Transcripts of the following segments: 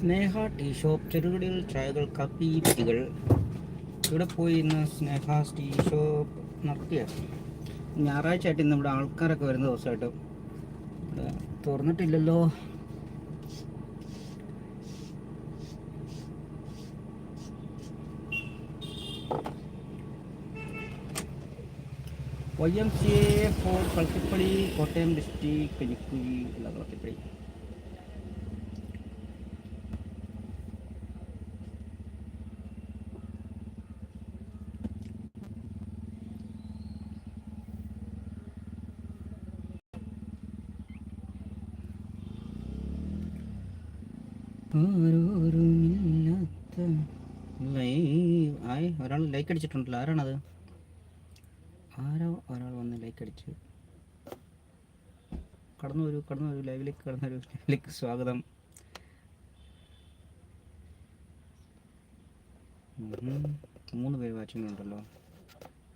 സ്നേഹ tea shop. ചെറുകടികൾ ചായകൾ കാപ്പി ടീകൾ ഇവിടെ പോയി ഇന്ന് സ്നേഹ ടീ ഷോപ്പ് നടത്തിയ ഞായറാഴ്ച ആയിട്ട് ഇന്ന് ഇവിടെ ആൾക്കാരൊക്കെ വരുന്ന ദിവസമായിട്ട്. ഇവിടെ തുറന്നിട്ടില്ലല്ലോ. Y M C A four Kalathipady Kottayam district Kanjikuzhy ഉള്ള കളത്തിപ്പടി ആയ് ഒരാൾ ലൈക്ക് അടിച്ചിട്ടുണ്ടല്ലോ. ആരാണത്? ആരോ ഒരാൾ വന്ന് ലൈക്ക് അടിച്ചു കടന്നു വരൂ കടന്നു വരൂ. ലൈവിലേക്ക് കടന്നു വരൂ. ലൈവിലേക്ക് സ്വാഗതം. മൂന്ന് പേര് വാച്ചിങ് ഉണ്ടല്ലോ.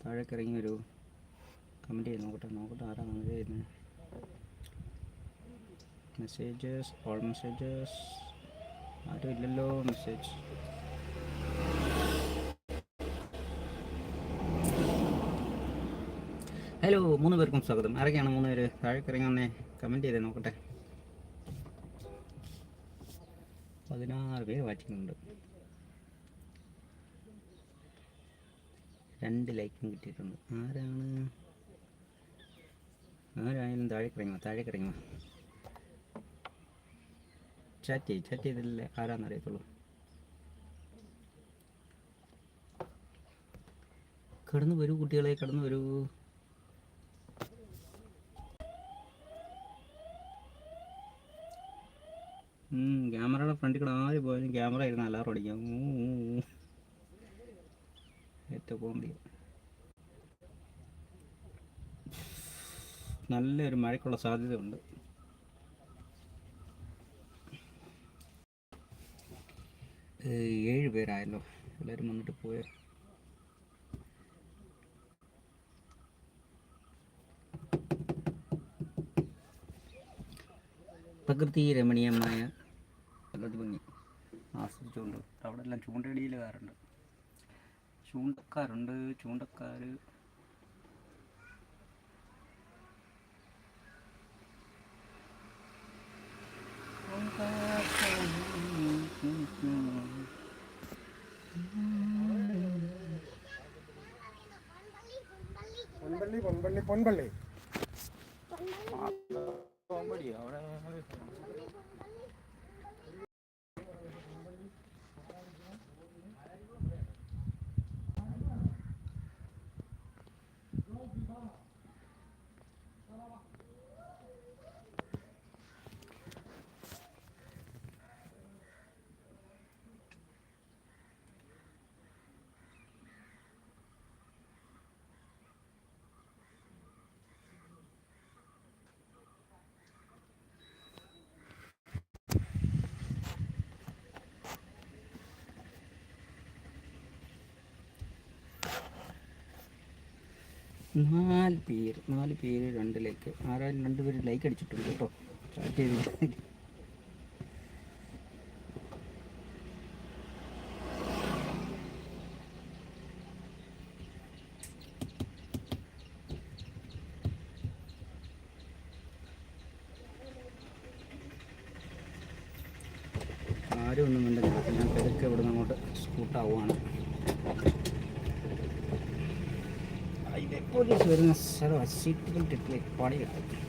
താഴേക്ക് ഇറങ്ങി വരൂ. കമന്റ് ചെയ്ത് നോക്കട്ടെ നോക്കട്ടെ ആരാ വന്നത് മെസ്സേജസ് ഓൾ മെസ്സേജസ് ആരും ഇല്ലല്ലോ മെസ്സേജ് ഹലോ മൂന്ന് പേർക്കും സ്വാഗതം. ആരൊക്കെയാണ് മൂന്ന് പേര്? താഴേക്ക് ഇറങ്ങി വന്നേ. കമന്റ് ചെയ്തേ നോക്കട്ടെ. പതിനാറ് പേര് വാച്ചിങ്ങുണ്ട് രണ്ട് ലൈക്കും കിട്ടിയിട്ടുണ്ട്. ആരാണ്? ആരായാലും താഴേക്ക് ഇറങ്ങുക താഴേക്ക് ഇറങ്ങുക ചാറ്റ് ചെയ്യും ചാറ്റ് ചെയ്തില്ലേ ആരാന്ന് അറിയത്തുള്ളൂ. കടന്നു വരൂ കുട്ടികളെ കടന്നു വരൂ. ക്യാമറയുടെ ഫ്രണ്ടിൽ കൂടെ ആര് പോയാലും ക്യാമറ ഇരുന്ന് അലാറം അടിക്കാം. ഏറ്റവും കോമഡി. നല്ലൊരു മഴയ്ക്കുള്ള സാധ്യതയുണ്ട്. ഏഴ് പേരായല്ലോ. എല്ലാവരും വന്നിട്ട് പോയ? പ്രകൃതി രമണീയമായ പ്രകൃതി ഭംഗി ആസ്വദിച്ചുകൊണ്ട് അവിടെ എല്ലാം ചൂണ്ടയിടിയിലുകാരുണ്ട് ചൂണ്ടക്കാരുണ്ട്. ചൂണ്ടക്കാർ പൊൻപള്ളി പൊൻപള്ളി. നാല് പേര് നാല് പേര് രണ്ട് ലൈക്ക് ആരായാലും രണ്ട് പേര് ലൈക്ക് അടിച്ചിട്ടുണ്ട് കേട്ടോ. സ്റ്റാർട്ട് ചെയ്ത് ആരും ഒന്നും മിണ്ടുന്നില്ല അപ്പോൾ ഞാൻ പെരുക്കെ ഇവിടുന്ന് അങ്ങോട്ട് സ്കൂട്ടാവുകയാണ് ഹൈവേ പോലീസ് വരുന്ന സ്ഥലമാണ് തെറ്റിലെ പണി കിട്ടും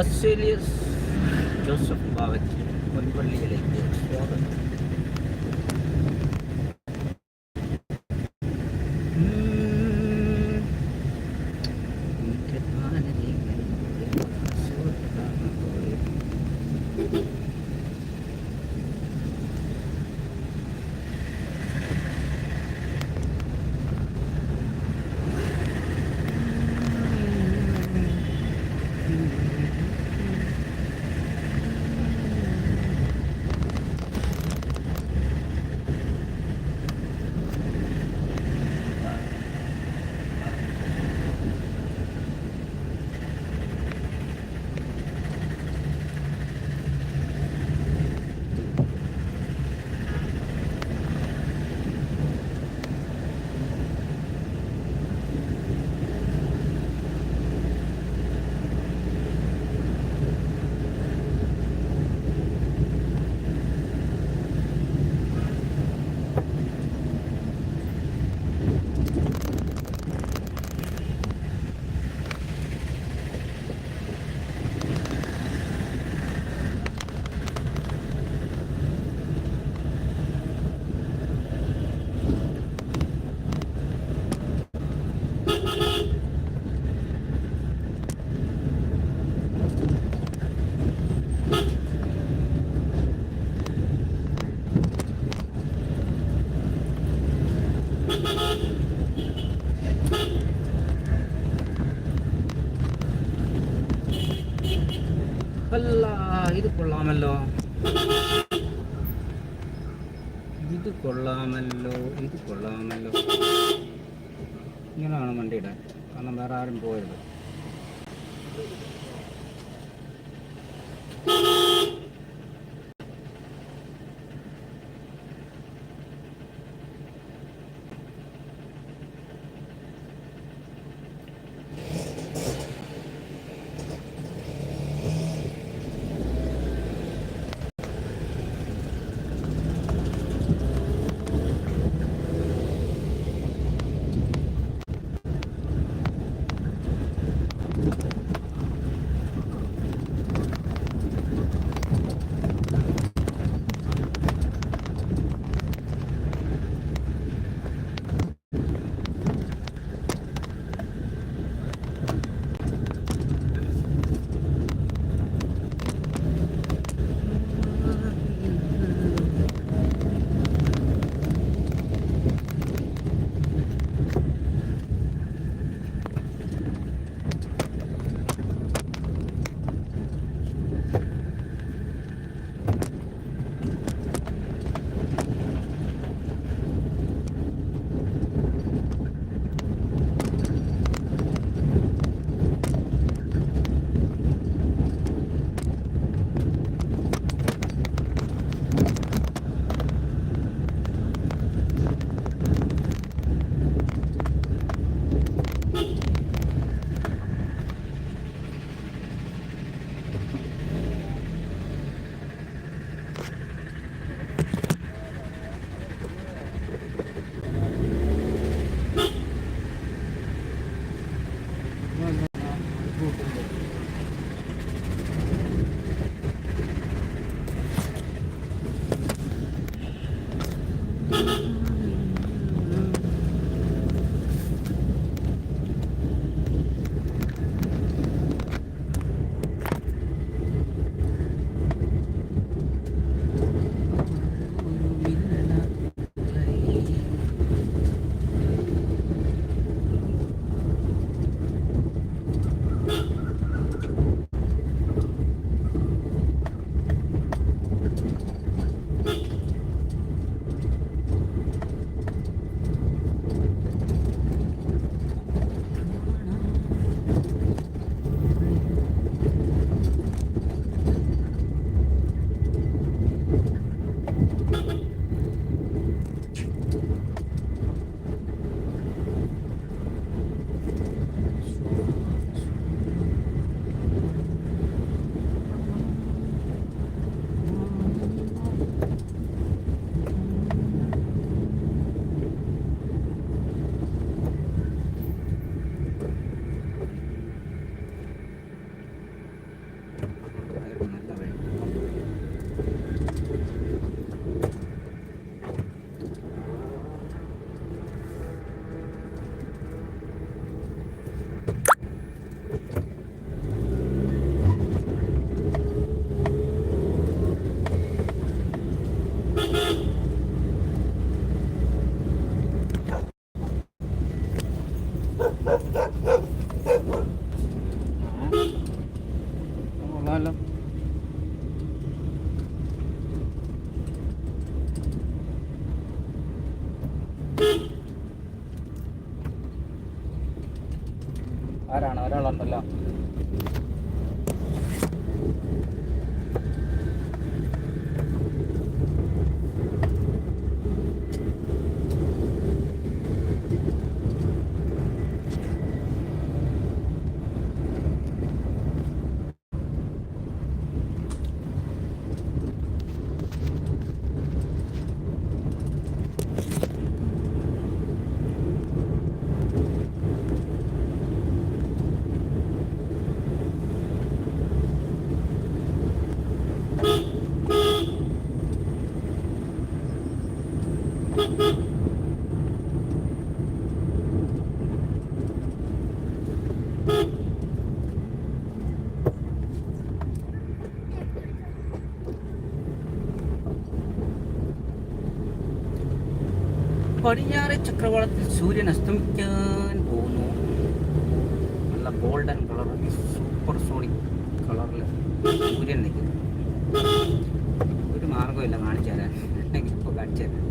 Basta അല്ല ഇത് കൊള്ളാമല്ലോ. ഇത് കൊള്ളാമല്ലോ ഇത് കൊള്ളാമല്ലോ. ഇങ്ങനെയാണ് വണ്ടിയുടെ. കാരണം വേറെ ആരും പോയത് പടിഞ്ഞാറ് ചക്രവാളത്തിൽ സൂര്യൻ അസ്തമിക്കാൻ പോകുന്നു. നല്ല ഗോൾഡൻ കളർ സൂപ്പർ സോണിക് കളറിൽ സൂര്യൻ നിൽക്കുന്നു. ഒരു മാർഗമില്ല കാണിച്ചു തരാൻ ഇപ്പോൾ കാണിച്ചു തരാം.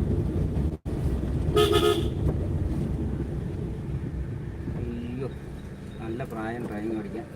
അയ്യോ നല്ല പ്രായം ഡ്രൈവിംഗ് ഓടിക്കാൻ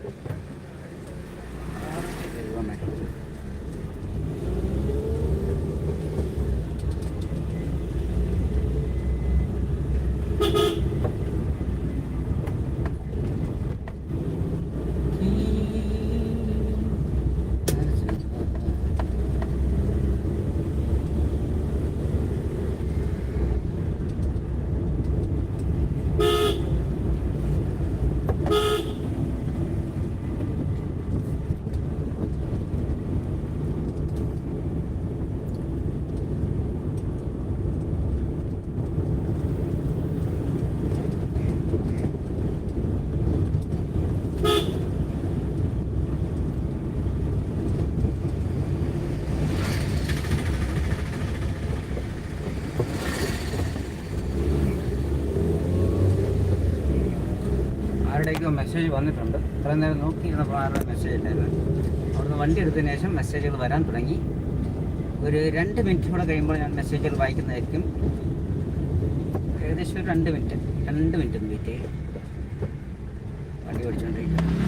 മെസ്സേജ് വന്നിട്ടുണ്ട്. ഇത്രയും നേരം നോക്കിയിരുന്നപ്പോൾ ആരുടെ മെസ്സേജ് ഇല്ലായിരുന്നു. അവിടുന്ന് വണ്ടി എടുത്തതിന് ശേഷം മെസ്സേജുകൾ വരാൻ തുടങ്ങി. ഒരു രണ്ട് മിനിറ്റ് കൂടെ കഴിയുമ്പോൾ ഞാൻ മെസ്സേജുകൾ വായിക്കുന്നതായിരിക്കും. ഏകദേശം ഒരു രണ്ട് മിനിറ്റ് രണ്ട് മിനിറ്റ് വെയിറ്റ് ചെയ്യും വണ്ടി ഓടിച്ചുകൊണ്ടിരിക്കും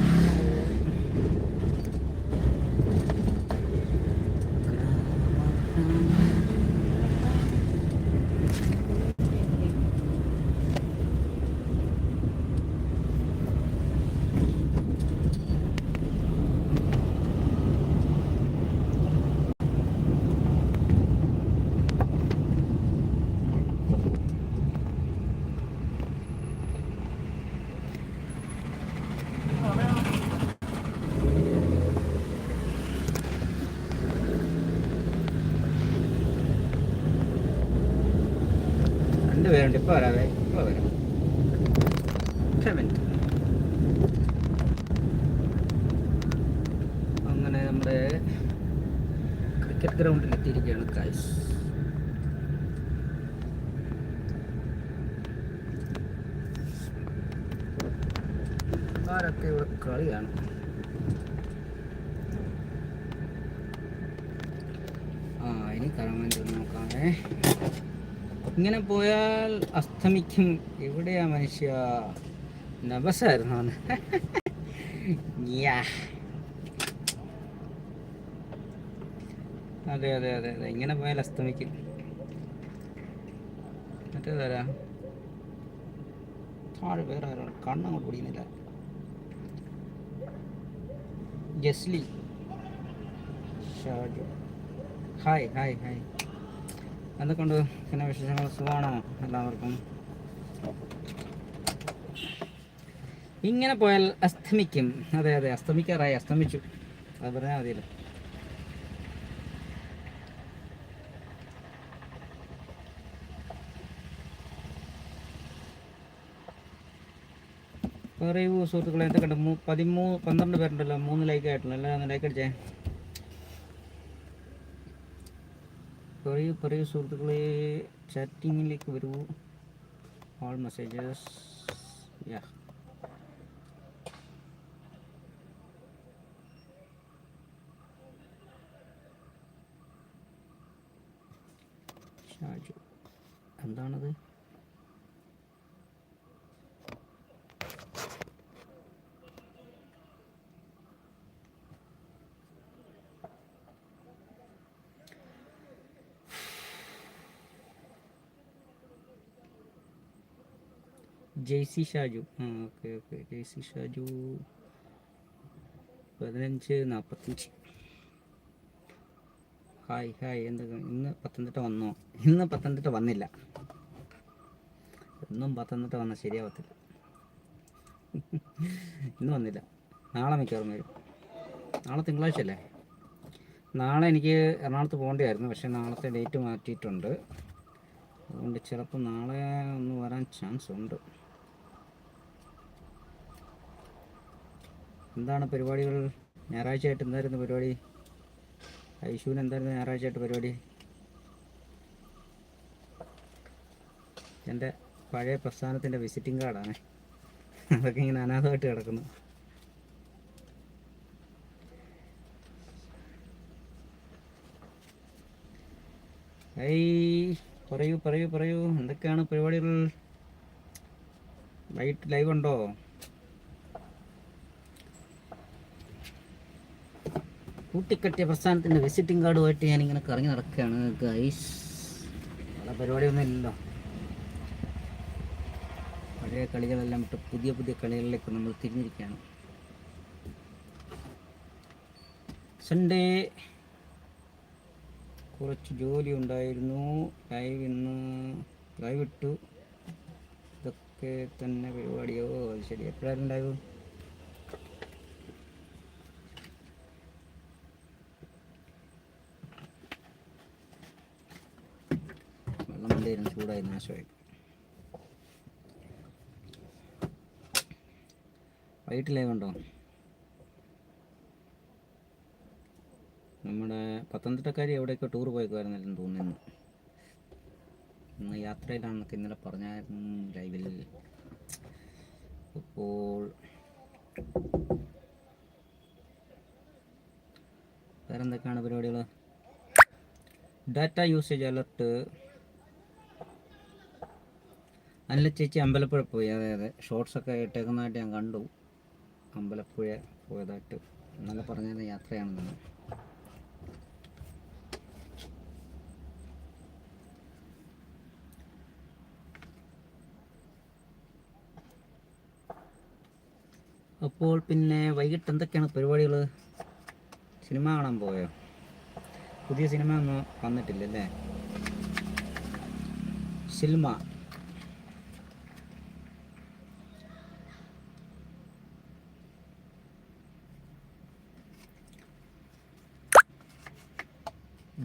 പേരുണ്ട് ഇപ്പോൾ വരാവേ ഇപ്പോൾ വരാം. മിനിറ്റ് അങ്ങനെ നമ്മുടെ ക്രിക്കറ്റ് ഗ്രൗണ്ടിൽ എത്തിയിരിക്കുകയാണ് കായ്സ് ആരൊക്കെ ഇവിടെ കളിയാണ്? ഇങ്ങനെ പോയാൽ അസ്തമിക്കും. എവിടെയാ മനുഷ്യ? നബസായിരുന്നു. അതെ അതെ അതെ അതെ. ഇങ്ങനെ പോയാൽ അസ്തമിക്കും. മറ്റേതാരാ താഴെ വേറെ ആരാണ്? കണ്ണങ്ങോട്ട് പിടിക്കുന്നില്ല. Jesly. Shaju. Hi hi hi. എന്തൊക്കെയുണ്ട്? പിന്നെ വിശേഷങ്ങൾ? സുഖമാണോ? എല്ലാവർക്കും? ഇങ്ങനെ പോയാൽ അസ്തമിക്കും. അതെ അതെ. അസ്തമിക്കാറായി. അസ്തമിച്ചു. അത് പറഞ്ഞാൽ മതിയല്ലോ. പറയൂ സുഹൃത്തുക്കളെ എന്തൊക്കെയുണ്ട്? ഉണ്ട് പതിമൂന്ന് പന്ത്രണ്ട് പേരുണ്ടല്ലോ. മൂന്ന് ലൈക്ക് ആയിട്ടുള്ളൂ. ഒന്ന് ലൈക്ക് അടിച്ചേ. കുറേ കുറേ സുഹൃത്തുക്കളെ ചാറ്റിങ്ങിലേക്ക് വരൂ. ഓൾ മെസ്സേജസ് യാ എന്താണത്? ജെയ്സി ഷാജു ആ ഓക്കെ ഓക്കെ ജെയ്സി ഷാജു പതിനഞ്ച് നാൽപ്പത്തഞ്ച് ഹായ് ഹായ് എന്തൊക്കെ? ഇന്ന് പത്തനംതിട്ട വന്നോ? ഇന്ന് പത്തനംതിട്ട വന്നില്ല. ഇന്നും പത്തനംതിട്ട വന്നാൽ ശരിയാവത്തില്ല. ഇന്ന് വന്നില്ല. നാളെ മിക്കവാറും വരും. നാളെ തിങ്കളാഴ്ച അല്ലേ? നാളെ എനിക്ക് എറണാകുളത്ത് പോകേണ്ടതായിരുന്നു പക്ഷേ നാളത്തെ ഡേറ്റ് മാറ്റിയിട്ടുണ്ട്. അതുകൊണ്ട് ചിലപ്പോൾ നാളെ ഒന്ന് വരാൻ ചാൻസ് ഉണ്ട്. എന്താണ് പരിപാടികൾ? ഞായറാഴ്ചയായിട്ട് എന്തായിരുന്നു പരിപാടി? ഐശുവിന് എന്തായിരുന്നു ഞായറാഴ്ചയായിട്ട് പരിപാടി? എന്റെ പഴയ പ്രസ്ഥാനത്തിന്റെ വിസിറ്റിംഗ് കാർഡാണ്. അതൊക്കെ ഇങ്ങനെ അനാഥമായിട്ട് കിടക്കുന്നു. ഐ പറയൂ പറയൂ പറയൂ. എന്തൊക്കെയാണ് പരിപാടികൾ? വൈകിട്ട് ലൈവ് ഉണ്ടോ? കൂട്ടിക്കെട്ടിയ പ്രസ്ഥാനത്തിന്റെ വിസിറ്റിംഗ് കാർഡുമായിട്ട് ഞാനിങ്ങനെ കറങ്ങി നടക്കുകയാണ്. ഗൈസ് പല പരിപാടിയൊന്നും ഇല്ലല്ലോ. പഴയ കളികളെല്ലാം വിട്ട് പുതിയ പുതിയ കളികളിലേക്ക് നമ്മൾ തിരിഞ്ഞിരിക്കുകയാണ്. സൺഡേ കുറച്ച് ജോലി ഉണ്ടായിരുന്നു. ലൈവ് ഇന്ന് ലൈവ് ഇട്ടു. ഇതൊക്കെ തന്നെ പരിപാടിയോ? അത് ശരി. എപ്പോഴായിരുന്നു ലൈവ് നാശമായി ലൈവ് ഉണ്ടോ നമ്മുടെ പത്തനംതിട്ടക്കാരി എവിടെയൊക്കെ ടൂർ പോയേക്കുമായിരുന്നല്ലെന്ന് തോന്നുന്നു. ഇന്ന് യാത്രയിലാണെന്നൊക്കെ ഇന്നലെ പറഞ്ഞായിരുന്നു ലൈവിൽ അപ്പോൾ വേറെന്തൊക്കെയാണ് പരിപാടികൾ ഡാറ്റ യൂസേജ് അലർട്ട് അല്ല ചേച്ചി അമ്പലപ്പുഴ പോയി. അതെ അതെ. ഷോർട്സ് ഒക്കെ ഇട്ടേക്കുന്നതായിട്ട് ഞാൻ കണ്ടു. അമ്പലപ്പുഴ പോയതായിട്ട്. നല്ല പറഞ്ഞ യാത്രയാണെന്നാണ്. അപ്പോൾ പിന്നെ വൈകിട്ട് എന്തൊക്കെയാണ് പരിപാടികൾ സിനിമ കാണാൻ പോയോ? പുതിയ സിനിമ ഒന്നും വന്നിട്ടില്ലല്ലേ? സിനിമ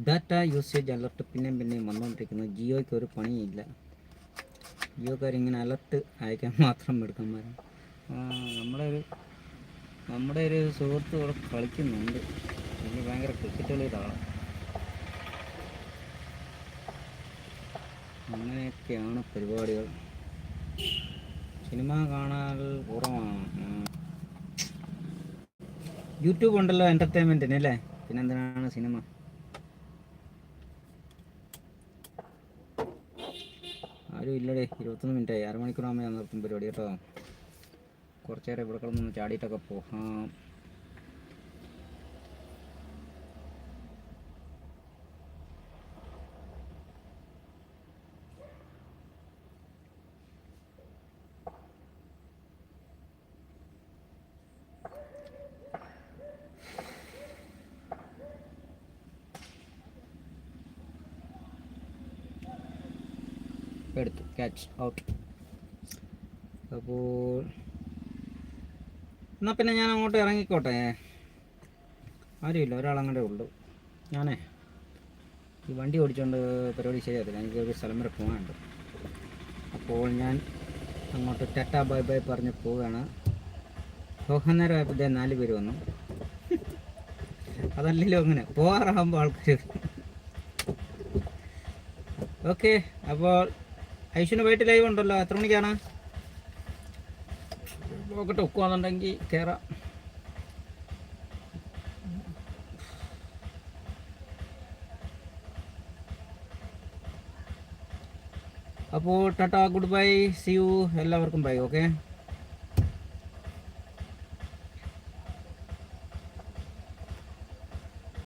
ഡാറ്റ യൂസേജ് അലർട്ട് പിന്നെയും പിന്നെയും വന്നുകൊണ്ടിരിക്കുന്നത് ജിയോയ്ക്ക് ഒരു പണിയില്ല. ജിയോക്കാരിങ്ങനെ അലർട്ട് അയക്കാൻ മാത്രം എടുക്കന്മാരാണ് നമ്മുടെ ഒരു നമ്മുടെ ഒരു സുഹൃത്ത് ഇവിടെ കളിക്കുന്നുണ്ട്. എനിക്ക് ഭയങ്കര ക്രിക്കറ്റ് കളി ഇതാണ്. അങ്ങനെയൊക്കെയാണ് പരിപാടികൾ. സിനിമ കാണാൻ കുറവാണ്. യൂട്യൂബ് ഉണ്ടല്ലോ എന്റർടൈൻമെന്റിന് അല്ലേ? പിന്നെന്തിനാണ് സിനിമ? ആരും ഇല്ലടേ. ഇരുപത്തൊന്ന് മിനിറ്റ് ആയി. അരമണിക്കൂറാകുമ്പോൾ ഞാൻ നിർത്തും പരിപാടി കേട്ടോ. കുറച്ചേരം ഇവിടെ കിടന്നൊന്ന് ചാടിയിട്ടൊക്കെ പോകാം. ക്യാച്ച് ഔട്ട് അപ്പോൾ എന്നാൽ പിന്നെ ഞാൻ അങ്ങോട്ട് ഇറങ്ങിക്കോട്ടെ? ആരുമില്ല ഒരാളങ്ങടെ ഉള്ളൂ. ഞാനേ ഈ വണ്ടി ഓടിച്ചുകൊണ്ട് പരിപാടി ശരിയാകത്തില്ല. എനിക്ക് ഒരു സ്ഥലം വരെ പോകാനുണ്ട് അപ്പോൾ ഞാൻ അങ്ങോട്ട് ടെറ്റ ബൈ ബൈ പറഞ്ഞ് പോവുകയാണ് പോകാൻ ഇതേ നാല് പേര് വന്നു. അതല്ലല്ലോ അങ്ങനെ. പോകാറാകുമ്പോൾ ആൾക്കാർ ഓക്കെ അപ്പോൾ ഐശ്വന് വൈകിട്ട് ലൈവ് ഉണ്ടല്ലോ. എത്ര മണിക്കാണ്? നോക്കട്ടെ ഒക്കുവാന്നുണ്ടെങ്കിൽ കയറാം അപ്പോൾ tata good bye see you എല്ലാവർക്കും ബൈ ഓക്കെ